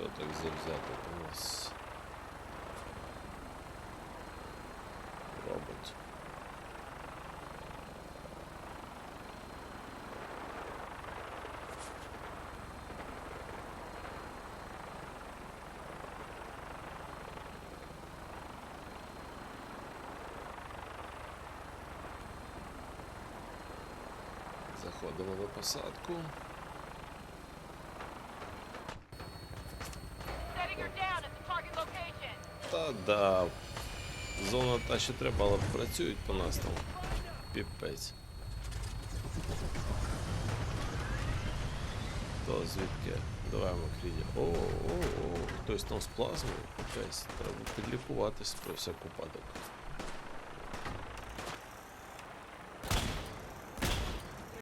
Хто так завзято у нас? Робить. Заходимо на посадку. Да. Зона та ще треба, але працюють по нас там. Піпець. То звідки? Давай Макріді. О, о, о, хтось там з плазмою. Піпець. Треба підлікуватись про всяк випадок.